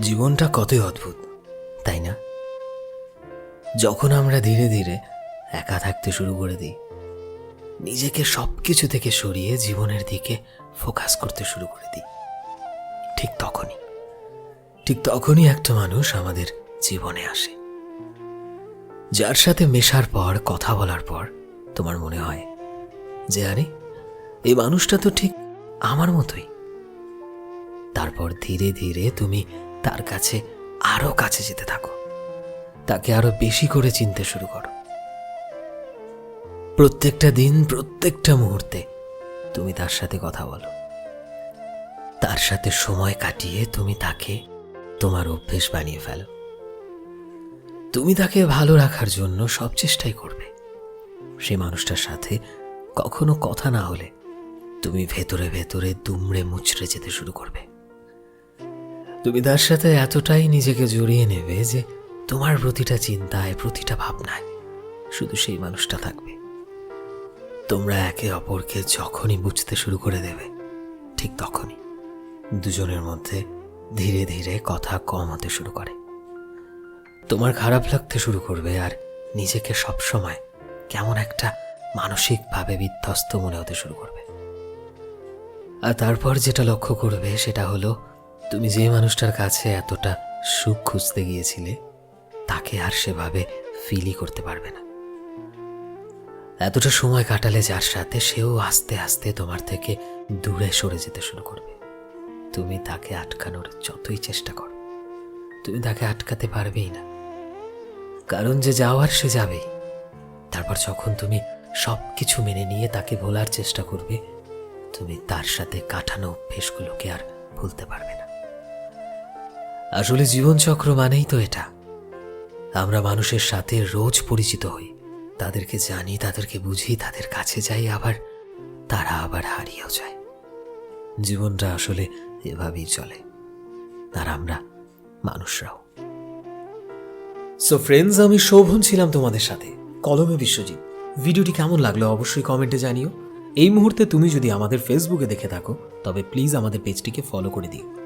জীবনটা কতই অদ্ভুত, তাই না? যখন আমরা ধীরে ধীরে একা থাকতে শুরু করে দিই, নিজেকে সব কিছু থেকে সরিয়ে জীবনের দিকে ফোকাস করতে শুরু করে দিই। ঠিক তখনই ঠিক তখনই একটা মানুষ আমাদের জীবনে আসে। যার সাথে মেশার পর, কথা বলার পর তোমার মনে হয় যে, আরে, এই মানুষটা তো ঠিক আমার মতোই। তারপর ধীরে ধীরে তুমি তার কাছে আরও কাছে যেতে থাকো। তাকে আরও বেশি করে চিনতে শুরু করো। প্রত্যেকটা দিন, প্রত্যেকটা মুহূর্তে তুমি তার সাথে কথা বলো। তার সাথে সময় কাটিয়ে তুমি তাকে তোমার অভ্যেস বানিয়ে ফেলো। তুমি তাকে ভালো রাখার জন্য সব চেষ্টাই করবে। সে মানুষটার সাথে কখনো কথা না হলে তুমি ভেতরে ভেতরে দুমড়ে মুচড়ে যেতে শুরু করবে। তুমি তার সাথে এতটাই নিজেকে জড়িয়ে নেবে যে তোমার প্রতিটা চিন্তায়, প্রতিটা ভাবনায় শুধু সেই মানুষটা থাকবে। তোমরা একে অপরকে যখনই বুঝতে শুরু করে দেবে, ঠিক তখনই দুজনের মধ্যে ধীরে ধীরে কথা কম হতে শুরু করে। তোমার খারাপ লাগতে শুরু করবে আর নিজেকে সবসময় কেমন একটা মানসিকভাবে বিধ্বস্ত মনে হতে শুরু করবে। আর তারপর যেটা লক্ষ্য করবে সেটা হলো তুমি যে মানুষটার কাছে এতটা সুখ খুঁজতে গিয়েছিলে, তাকে আর সেভাবে ফিলই করতে পারবে না। এতটা সময় কাটালে যার সাথে, সেও আস্তে আস্তে তোমার থেকে দূরে সরে যেতে শুরু করবে। তুমি তাকে আটকানোর যতই চেষ্টা করো, তুমি তাকে আটকাতে পারবেই না। কারণ যে যাওয়ার সে যাবেই। তারপর যখন তুমি সব কিছু মেনে নিয়ে তাকে ভোলার চেষ্টা করবে, তুমি তার সাথে কাটানো অভ্যেসগুলোকে আর ভুলতে পারবে না। আসলে জীবনচক্র মানেই তো এটা। আমরা মানুষের সাথে রোজ পরিচিত হই। তাদেরকে জানি, তাদেরকে বুঝি, তাদের কাছে যাই, আবার তারা আবার হারিয়েও যায়। জীবনটা আসলে এভাবেই চলে। আর আমরা মানুষরাও। সো ফ্রেন্ডস আমি শোভন ছিলাম তোমাদের সাথে। কলমে বিশ্বজিৎ। ভিডিওটি কেমন লাগল অবশ্যই কমেন্টে জানিও। এই মুহূর্তে তুমি যদি আমাদের ফেসবুকে দেখে থাকো, তবে প্লিজ আমাদের পেজটিকে ফলো করে দিও।